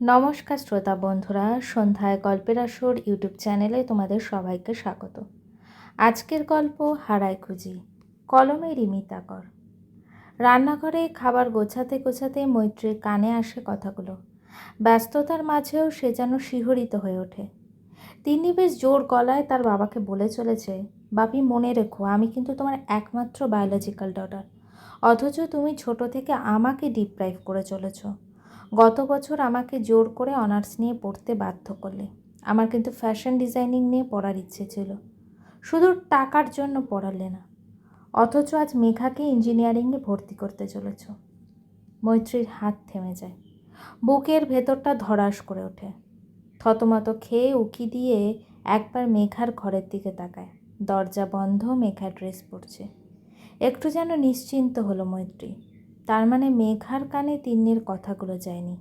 নমস্কার শ্রোতা বন্ধুরা, সন্ধ্যায় গল্পের আসর ইউটিউব চ্যানেলে তোমাদের সবাইকে স্বাগত। আজকের গল্প হারায় খুঁজি, কলমে রিমিতা কর। রান্নাঘরে খাবার গোছাতে গোছাতে মৈত্রীর কানে আসে কথাগুলো। ব্যস্ততার মাঝেও সে যেন শিহরিত হয়ে ওঠে। তিনি বেশ জোর গলায় তার বাবাকে বলে চলেছে, বাপি, মনে রেখো, আমি কিন্তু তোমার একমাত্র বায়োলজিক্যাল ডটার অথচ তুমি ছোট থেকে আমাকে ডিপ্রাইভ করে চলেছো। গত বছর আমাকে জোর করে অনার্স নিয়ে পড়তে বাধ্য করলে। আমার কিন্তু ফ্যাশন ডিজাইনিং নিয়ে পড়ার ইচ্ছে ছিল। শুধু টাকার জন্য পড়ালে না, অথচ আজ মেঘাকে ইঞ্জিনিয়ারিংয়ে ভর্তি করতে চলেছ। মৈত্রীর হাত থেমে যায়। বুকের ভেতরটা ধরাস করে ওঠে। থতমত খেয়ে উকি দিয়ে একবার মেঘার ঘরের দিকে তাকায়। দরজা বন্ধ, মেঘা ড্রেস পরছে। একটু যেন নিশ্চিন্ত হলো মৈত্রী। তার মানে মেঘার কানে তিন্নির কথাগুলো যায়নি।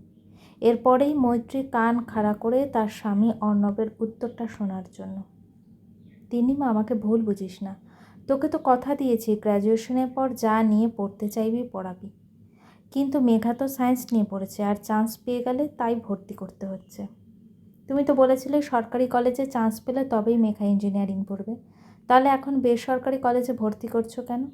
এরপরেই মৈত্রী কান খাড়া করে তার স্বামী অর্ণবের উত্তরটা শোনার জন্য। তিনি মা, আমাকে ভুল বুঝিস না। তোকে তো কথা দিয়েছি, গ্র্যাজুয়েশনের পর যা নিয়ে পড়তে চাইবি পড়াবি। কিন্তু মেঘা তো সায়েন্স নিয়ে পড়েছে, আর চান্স পেয়ে গেলে তাই ভর্তি করতে হচ্ছে। তুমি তো বলেছিলে সরকারি কলেজে চান্স পেলে তবেই মেঘা ইঞ্জিনিয়ারিং পড়বে। তাহলে এখন বেসরকারি কলেজে ভর্তি করছ কেন?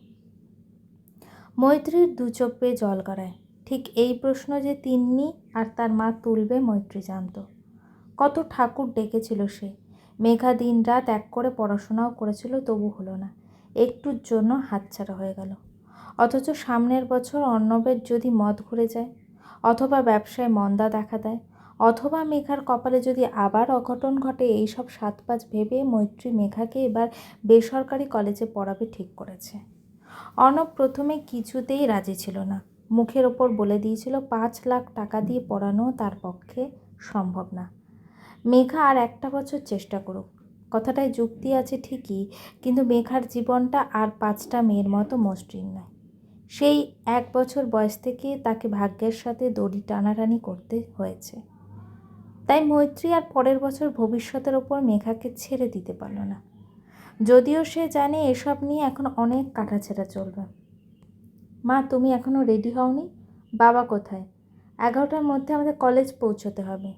মৈত্রীর দু চোখ পেয়ে জল গড়ায়। ঠিক এই প্রশ্ন যে তিন্নি আর তার মা তুলবে মৈত্রী জানত। কত ঠাকুর ডেকেছিল সে। মেঘা দিন রাত এক করে পড়াশোনাও করেছিল, তবু হলো না। একটুর জন্য হাতছাড়া হয়ে গেল। অথচ সামনের বছর অর্ণবের যদি মদ ঘুরে যায়, অথবা ব্যবসায় মন্দা দেখা দেয়, অথবা মেঘার কপালে যদি আবার অঘটন ঘটে, এইসব সাত পাঁচ ভেবে মৈত্রী মেঘাকে এবার বেসরকারি কলেজে পড়াবে ঠিক করেছে। অর্ণব প্রথমে কিছুতেই রাজি ছিল না। মুখের ওপর বলে দিয়েছিল, পাঁচ লাখ টাকা দিয়ে পড়ানো তার পক্ষে সম্ভব না। মেঘা আর একটা বছর চেষ্টা করুক। কথাটায় যুক্তি আছে ঠিকই, কিন্তু মেঘার জীবনটা আর পাঁচটা মেয়ের মতো মসৃণ নয়। সেই এক বছর বয়স থেকে তাকে ভাগ্যের সাথে দড়ি টানাটানি করতে হয়েছে। তাই মৈত্রী আর পরের বছর ভবিষ্যতের ওপর মেঘাকে ছেড়ে দিতে পারল না। যদিও সে জানে এসব নিয়ে এখন অনেক কাটাছেড়া চলবে। মা, তুমি এখনও রেডি হওনি? বাবা কোথায়? এগারোটার মধ্যে আমাদের কলেজ পৌঁছতে হবে।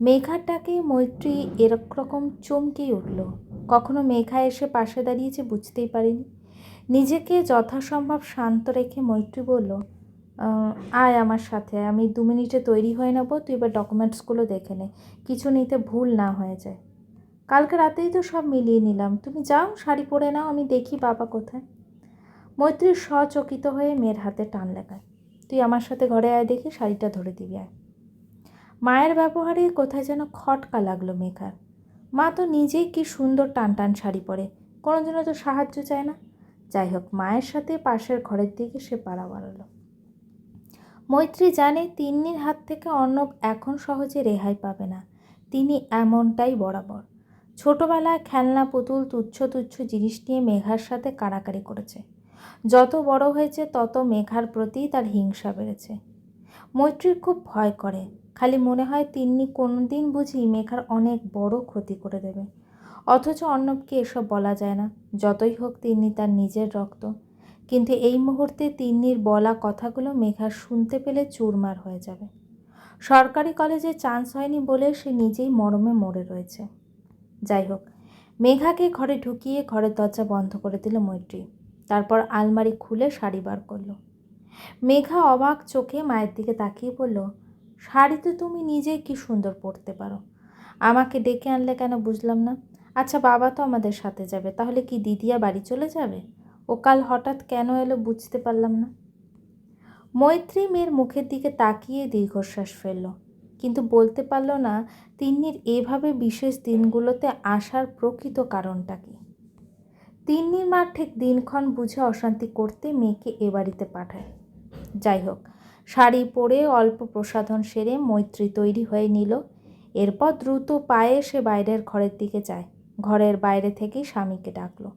মেঘাটাকে মৈত্রী এরকম চমকেই উঠল। কখনো মেঘা এসে পাশে দাঁড়িয়েছে বুঝতেই পারিনি। নিজেকে যথাসম্ভব শান্ত রেখে মৈত্রী বলল আয় আমার সাথে, আমি দু মিনিটে তৈরি হয়ে নেব, তুই এবার ডকুমেন্টসগুলো দেখে নে। কিছু নিতে ভুল না হয়ে যায়। কালকে রাতেই তো সব মিলিয়ে নিলাম। তুমি যাও, শাড়ি পরে নাও, আমি দেখি বাবা কোথায়। মৈত্রী সচকিত হয়ে মেয়ের হাতে টান লাগায়। তুই আমার সাথে ঘরে আয় দেখি, শাড়িটা ধরে দিবি, আয়। মায়ের ব্যবহারে কোথায় যেন খটকা লাগল মেঘার। মা তো নিজেই কি সুন্দর টান টান শাড়ি পরে কোনো জন্য তো সাহায্য চায় না। যাই হোক, মায়ের সাথে পাশের ঘরের দিকে সে পাড়া বাড়ালো মৈত্রী জানে তিন্নির হাত থেকে অর্ণব এখন সহজে রেহাই পাবে না। তিনি এমনটাই বরাবর। ছোটোবেলায় খেলনা, পুতুল, তুচ্ছ তুচ্ছ জিনিস নিয়ে মেঘার সাথে কাড়াকাড়ি করেছে। যত বড় হয়েছে, তত মেঘার প্রতি তার হিংসা বেড়েছে। মৈত্রীর খুব ভয় করে। খালি মনে হয় তিন্নি কোনো দিন বুঝি মেঘার অনেক বড় ক্ষতি করে দেবে। অথচ অর্ণবকে এসব বলা যায় না। যতই হোক তিন্নি তার নিজের রক্ত। কিন্তু এই মুহূর্তে তিন্নির বলা কথাগুলো মেঘার শুনতে পেলে চুরমার হয়ে যাবে। সরকারি কলেজে চান্স হয়নি বলে সে নিজেই মরমে মরে রয়েছে। যাই হোক, মেঘাকে ঘরে ঢুকিয়ে ঘরের দরজা বন্ধ করে দিল মৈত্রী। তারপর আলমারি খুলে শাড়ি বার করল। মেঘা অবাক চোখে মায়ের দিকে তাকিয়ে বলল শাড়ি তো তুমি নিজেই কি সুন্দর পরতে পারো? আমাকে ডেকে আনলে কেন বুঝলাম না? আচ্ছা বাবা তো আমাদের সাথে যাবে, তাহলে কি দিদিয়া বাড়ি চলে যাবে? ও কাল হঠাৎ কেন এলো বুঝতে পারলাম না? মৈত্রী মেয়ের মুখের দিকে তাকিয়ে দীর্ঘশ্বাস ফেলল। কিন্তু বলতে পারল না তিন্নির এভাবে বিশেষ দিনগুলোতে আসার প্রকৃত কারণটা কী। তিন্নির মা ঠিক দিনক্ষণ বুঝে অশান্তি করতে মেয়েকে এ বাড়িতে পাঠায়। যাই হোক, শাড়ি পরে অল্প প্রসাধন সেরে মৈত্রী তৈরি হয়ে নিল। এরপর দ্রুত পায়ে সে বাইরের ঘরের দিকে যায়। ঘরের বাইরে থেকেই স্বামীকে ডাকলো।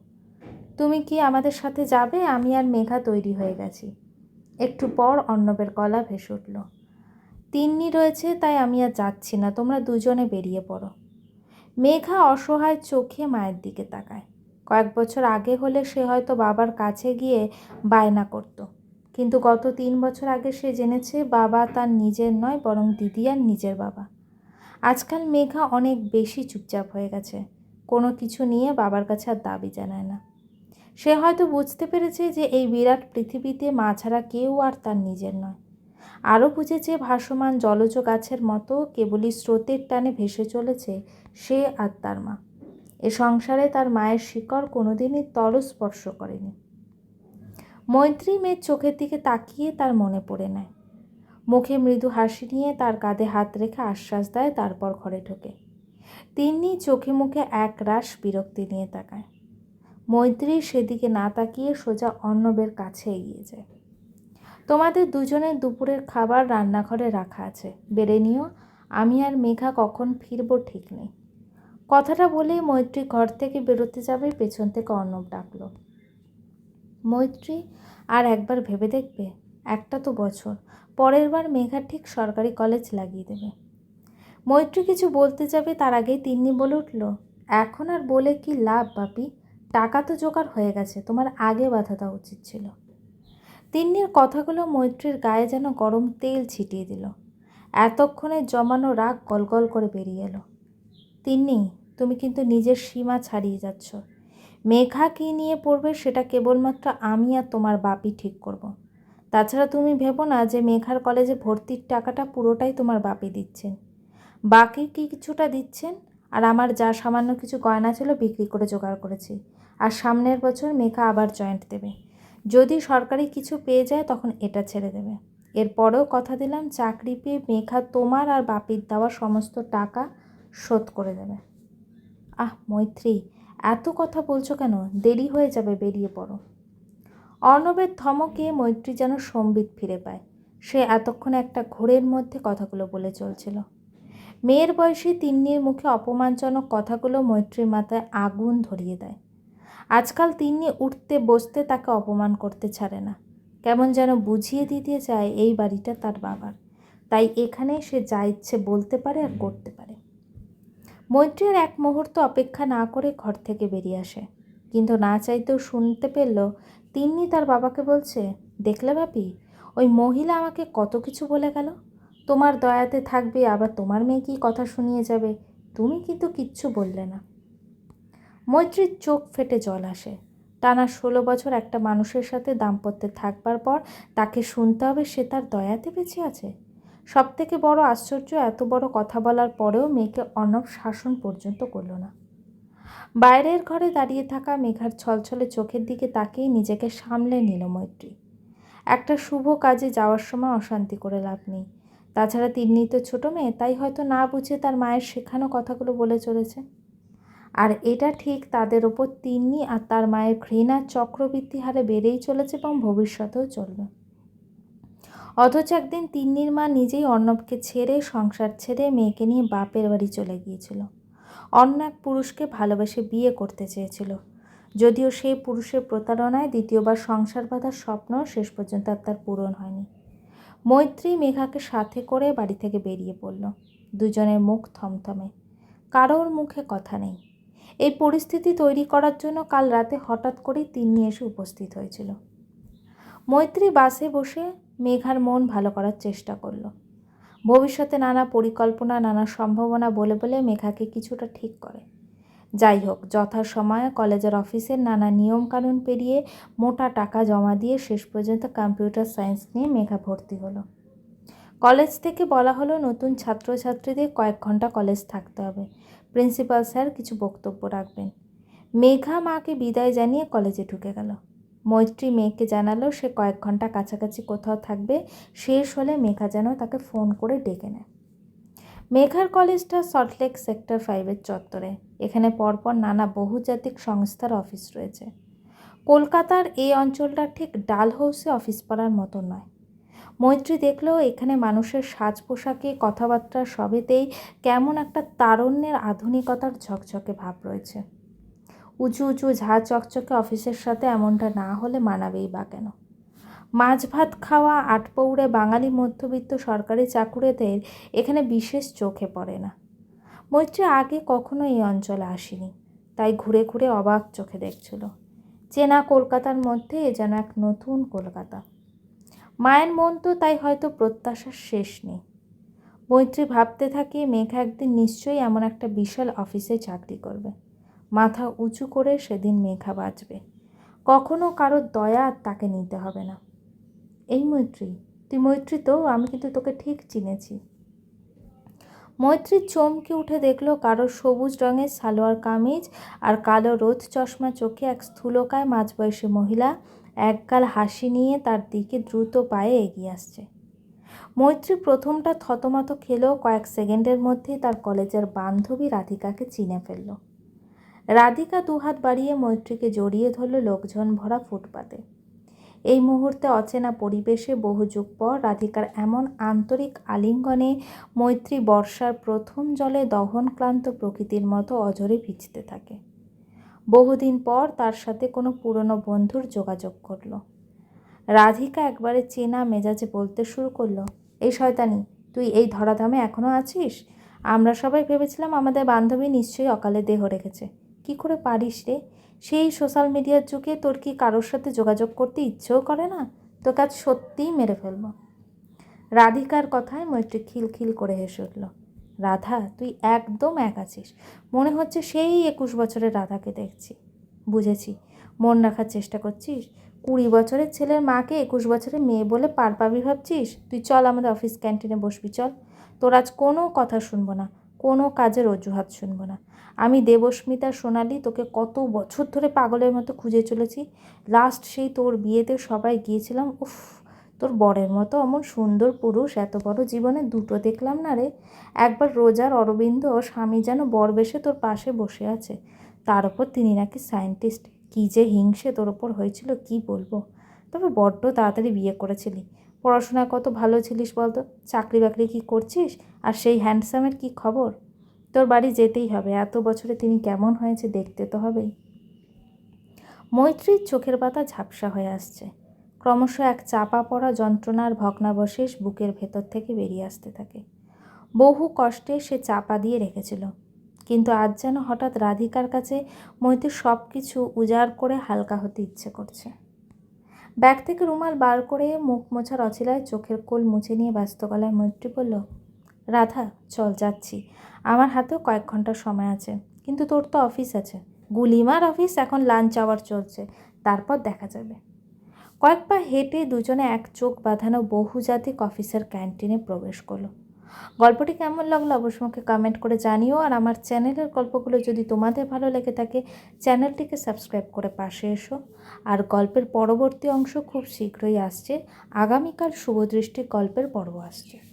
তুমি কি আমাদের সাথে যাবে? আমি আর মেঘা তৈরি হয়ে গেছি। একটু পর অন্নবের গলা ভেসে উঠল। তিন্নি রয়েছে, তাই আমি আর যাচ্ছি না। তোমরা দুজনে বেরিয়ে পড়ো। মেঘা অসহায় চোখে মায়ের দিকে তাকায়। কয়েক বছর আগে হলে সে হয়তো বাবার কাছে গিয়ে বায়না করত। কিন্তু গত তিন বছর আগে সে জেনেছে বাবা তার নিজের নয়, বরং দিদি আর নিজের বাবা। আজকাল মেঘা অনেক বেশি চুপচাপ হয়ে গেছে। কোনো কিছু নিয়ে বাবার কাছে আর দাবি জানায় না। সে হয়তো বুঝতে পেরেছে যে এই বিরাট পৃথিবীতে মা ছাড়া কেউ আর তার নিজের নয়। আরও বুঝেছে, ভাসমান জলজ গাছের মতো কেবলই স্রোতের টানে ভেসে চলেছে সে আর তার মা। এ সংসারে তার মায়ের শিকড় কোনোদিনই তলস্পর্শ করেনি। মৈত্রী মেয়ের চোখের দিকে তাকিয়ে তার মনে পড়ে নেয়। মুখে মৃদু হাসি নিয়ে তার কাঁধে হাত রেখে আশ্বাস দেয়, তারপর ঘরে ঢোকে। তিনি চোখে মুখে এক রাস বিরক্তি নিয়ে তাকায়। মৈত্রী সেদিকে না তাকিয়ে সোজা অর্ণবের কাছে এগিয়ে যায়। তোমাদের দুজনের দুপুরের খাবার রান্নাঘরে রাখা আছে। বেড়ে নিও, আমি আর মেঘা কখন ফিরবো ঠিক নেই। কথাটা বলে মৈত্রী ঘর থেকে বেরোতে যাবে, পেছন থেকে অর্ণব ডাকলো। মৈত্রী, আর একবার ভেবে দেখবে, একটা তো বছর। পরের বার মেঘা ঠিক সরকারি কলেজ লাগিয়ে দেবে। মৈত্রী কিছু বলতে যাবে, তার আগেই তিন্নি বলে উঠল, এখন আর বলে কি লাভ বাপি? টাকা তো জোগাড় হয়ে গেছে, তোমার আগে বাধা দেওয়া উচিত ছিল। তিন্নির কথাগুলো মৈত্রীর গায়ে যেন গরম তেল ছিটিয়ে দিল। এতক্ষণে জমানো রাগ গলগল করে বেরিয়ে এলো। তিন্নি, তুমি কিন্তু নিজের সীমা ছাড়িয়ে যাচ্ছ। মেঘা কী নিয়ে পড়বে সেটা কেবলমাত্র আমি আর তোমার বাপি ঠিক করব। তাছাড়া তুমি ভেবো না যে মেঘার কলেজে ভর্তির টাকাটা পুরোটাই তোমার বাপি দিচ্ছেন। বাকি কি কিছুটা দিচ্ছেন? আর আমার যা সামান্য কিছু গয়না ছিল বিক্রি করে জোগাড় করেছি। আর সামনের বছর মেঘা আবার জয়েন্ট দেবে। যদি সরকারি কিছু পেয়ে যায়, তখন এটা ছেড়ে দেবে। এরপরেও কথা দিলাম, চাকরি পেয়ে মেঘা তোমার আর বাপির দেওয়া সমস্ত টাকা শোধ করে দেবে। আহ, মৈত্রী, এত কথা বলছো কেন? দেরি হয়ে যাবে, বেরিয়ে পড়ো। অর্ণবের ধমকে মৈত্রী যেন সম্বিত ফিরে পায়। সে এতক্ষণ একটা ঘোরের মধ্যে কথাগুলো বলে চলছিল। মেয়ের বয়সী তিন্নির মুখে অপমানজনক কথাগুলো মৈত্রীর মাথায় আগুন ধরিয়ে দেয়। আজকাল তিনি উঠতে, বসতে তাকে অপমান করতে ছাড়ে না। কেমন যেন বুঝিয়ে দিতে চায় এই বাড়িটা তার বাবার। তাই এখানে সে যা ইচ্ছে বলতে পারে আর করতে পারে। মৈত্রীর এক মুহূর্ত অপেক্ষা না করে ঘর থেকে বেরিয়ে আসে। কিন্তু না চাইতেও শুনতে পেল, তিন্নি তার বাবাকে বলছে, দেখলে বাপি ওই মহিলা আমাকে কত কিছু বলে গেল? তোমার দয়াতে থাকবে, আবার তোমার মেয়ে কি কথা শুনিয়ে যাবে? তুমি কিন্তু কিচ্ছু বললে না। মৈত্রীর চোখ ফেটে জল আসে। টানা ষোলো বছর একটা মানুষের সাথে দাম্পত্যে থাকবার পর তাকে শুনতে হবে সে তার দয়াতে বেঁচে আছে। সব থেকে বড় আশ্চর্য এত বড় কথা বলার পরেও মেয়েকে অর্ণব শাসন পর্যন্ত করল না। বাইরের ঘরে দাঁড়িয়ে থাকা মেঘার ছলছলে চোখের দিকে তাকিয়ে নিজেকে সামলে নিল মৈত্রী। একটা শুভ কাজে যাওয়ার সময় অশান্তি করে লাভ নেই। তাছাড়া তিন্নি তো ছোটো মেয়ে, তাই হয়তো না বুঝে তার মায়ের শেখানো কথাগুলো বলে চলেছে। আর এটা ঠিক তাদের ওপর তিন্নি আর তার মায়ের ঘৃণার চক্রবৃদ্ধি হারে বেড়েই চলেছে এবং ভবিষ্যতেও চলবে। অথচ একদিন তিন্নির মা নিজেই অর্ণবকে ছেড়ে, সংসার ছেড়ে মেয়েকে নিয়ে বাপের বাড়ি চলে গিয়েছিল। অন্য এক পুরুষকে ভালোবেসে বিয়ে করতে চেয়েছিল। যদিও সেই পুরুষের প্রতারণায় দ্বিতীয়বার সংসার বাঁধার স্বপ্ন শেষ পর্যন্ত আর তার পূরণ হয়নি। মৈত্রী মেঘাকে সাথে করে বাড়ি থেকে বেরিয়ে পড়ল। দুজনের মুখ থমথমে। কারোর মুখে কথা নেই। এই পরিস্থিতি তৈরি করার জন্য কাল রাতে হঠাৎ করেই তিন্নি এসে উপস্থিত হয়েছিল। মৈত্রী বাসে বসে মেঘার মন ভালো করার চেষ্টা করল। ভবিষ্যতে নানা পরিকল্পনা, নানা সম্ভাবনা বলে বলে মেঘাকে কিছুটা ঠিক করে। যাই হোক, যথাসময়ে কলেজের অফিসের নানা নিয়মকানুন পেরিয়ে মোটা টাকা জমা দিয়ে শেষ পর্যন্ত কম্পিউটার সায়েন্স নিয়ে মেঘা ভর্তি হলো। কলেজ থেকে বলা হলো, নতুন ছাত্রছাত্রীদের কয়েক ঘণ্টা কলেজ থাকতে হবে। প্রিন্সিপাল স্যার কিছু বক্তব্য রাখবেন। মেঘা মাকে বিদায় জানিয়ে কলেজে ঢুকে গেল। মৈত্রী মেয়েকে জানালো সে কয়েক ঘণ্টা কাছাকাছি কোথাও থাকবে, শেষ হলে মেঘা যেন তাকে ফোন করে ডেকে নেয়। মেঘার কলেজটা সল্টলেক সেক্টর ফাইভের চত্বরে। এখানে পরপর নানা বহুজাতিক সংস্থার অফিস রয়েছে। কলকাতার এই অঞ্চলটা ঠিক ডালহৌসে অফিস পাড়ার মতো নয়। মৈত্রী দেখলেও এখানে মানুষের সাজ পোশাকে কথাবার্তা সবেতেই কেমন একটা তারণ্যের আধুনিকতার ঝকঝকে ভাব রয়েছে। উঁচু উঁচু ঝা চকচকে অফিসের সাথে এমনটা না হলে মানাবেই বা কেন? মাছ ভাত খাওয়া আটপৌড়ে বাঙালি মধ্যবিত্ত সরকারি চাকুরেদের এখানে বিশেষ চোখে পড়ে না। মৈত্রী আগে কখনো এই অঞ্চলে আসেনি, তাই ঘুরে ঘুরে অবাক চোখে দেখছিল। চেনা কলকাতার মধ্যে যেন এক নতুন কলকাতা। মায়ের মন তো তাই হয়তো প্রত্যাশার শেষ নেই। মৈত্রী ভাবতে থাকে, মেঘা একদিন নিশ্চয়ই এমন একটা বিশাল অফিসে চাকরি করবে। মাথা উঁচু করে সেদিন মেঘা বাঁচবে কখনো কারোর দয়া তাকে নিতে হবে না। এই মৈত্রী, তুই মৈত্রী তো, আমি কিন্তু তোকে ঠিক চিনেছি। মৈত্রী চমকে উঠে দেখল কারও সবুজ রঙের সালোয়ার কামিজ আর কালো রোদ চশমা চোখে এক স্থূলকায় মাঝবয়সী মহিলা একগাল হাসি নিয়ে তার দিকে দ্রুত পায়ে এগিয়ে আসছে। মৈত্রী প্রথমটা থতমত খেলেও কয়েক সেকেন্ডের মধ্যেই তার কলেজের বান্ধবী রাধিকাকে চিনে ফেলল। রাধিকা দুহাত বাড়িয়ে মৈত্রীকে জড়িয়ে ধরল লোকজন ভরা ফুটপাতে। এই মুহূর্তে অচেনা পরিবেশে বহু যুগ পর রাধিকার এমন আন্তরিক আলিঙ্গনে মৈত্রী বর্ষার প্রথম জলে দহন ক্লান্ত প্রকৃতির মতো অঝরে ভিজতে থাকে। বহুদিন পর তার সাথে কোনো পুরনো বন্ধুর যোগাযোগ করল। রাধিকা একবারে চেনা মেজাজে বলতে শুরু করল, এই শয়তানি, তুই এই ধরাধামে এখনও আছিস? আমরা সবাই ভেবেছিলাম আমাদের বান্ধবী নিশ্চয়ই অকালে দেহ রেখেছে। কি করে পারিস রে? সেই সোশ্যাল মিডিয়ার যুগে তোর কি কারোর সাথে যোগাযোগ করতে ইচ্ছেও করে না? তোকে আজ সত্যিই মেরে ফেলব। রাধিকার কথায় মৈত্রী খিলখিল করে হেসে উঠল। রাধা, তুই একদম এক আছিস। মনে হচ্ছে সেই একুশ বছরের রাধাকে দেখছি। বুঝেছি। মন রাখার চেষ্টা করছিস? কুড়ি বছরের ছেলের মাকে একুশ বছরের মেয়ে বলে পার পাবি ভাবছিস? তুই চল আমাদের অফিস ক্যান্টিনে বসবি, চল। তোর আজ কোনো কথা শুনব না, কোনো কাজের অজুহাত শুনব না। আমি দেবস্মিতা সোনালি তোকে কত বছর ধরে পাগলের মতো খুঁজে চলেছি। লাস্ট সেই তোর বিয়েতে সবাই গিয়েছিলাম, উফ। তোর বরের মতো অমন সুন্দর পুরুষ, এত বড় জীবনে দুটো দেখলাম না রে? একবার রোজার অরবিন্দ স্বামী যেন বর বেশে তোর পাশে বসে আছে। তার ওপর তিনি নাকি সায়েন্টিস্ট। কী যে হিংসে তোর ওপর হয়েছিল, কি বলব? তবে বড্ড তাড়াতাড়ি বিয়ে করেছিলি। পড়াশোনা কত ভালো ছিলিস বলতো? চাকরি বাকরি কি করছিস? আর সেই হ্যান্ডসামের কি খবর? তোর বাড়ি যেতেই হবে। এত বছরে তিনি কেমন হয়েছে দেখতে তো হবেই। মৈত্রীর চোখের পাতা ঝাপসা হয়ে আসছে। ক্রমশ এক চাপা পড়া যন্ত্রণার ভগ্নাবশেষ বুকের ভেতর থেকে বেরিয়ে আসতে থাকে। বহু কষ্টে সে চাপা দিয়ে রেখেছিল। কিন্তু আজ যেন হঠাৎ রাধিকার কাছে মৈত্রীর সব কিছু উজাড় করে হালকা হতে ইচ্ছে করছে। ব্যাগ থেকে রুমাল বার করে মুখ মোছার অছিলায় চোখের কোল মুছে নিয়ে ব্যস্ত গলায় মৈত্রী বলল, রাধা, চল যাচ্ছি। আমার হাতেও কয়েক ঘণ্টার সময় আছে, কিন্তু তোর তো অফিস আছে। গুলিমার অফিস এখন লাঞ্চ আওয়ার চলছে, তারপর দেখা যাবে। কয়েক পা হেঁটে দুজনে এক চোখ বাঁধানো বহুজাতিক অফিসার ক্যান্টিনে প্রবেশ করল। গল্পটি কেমন লাগল অবশ্যই আমাকে কমেন্ট করে জানিও, আর আমার চ্যানেলের গল্পগুলো যদি তোমাদের ভালো লেগে থাকে, চ্যানেলটিকে সাবস্ক্রাইব করে পাশে এসো। আর গল্পের পরবর্তী অংশ খুব শীঘ্রই আসছে। আগামীকাল শুভদৃষ্টি গল্পের পর্ব আসছে।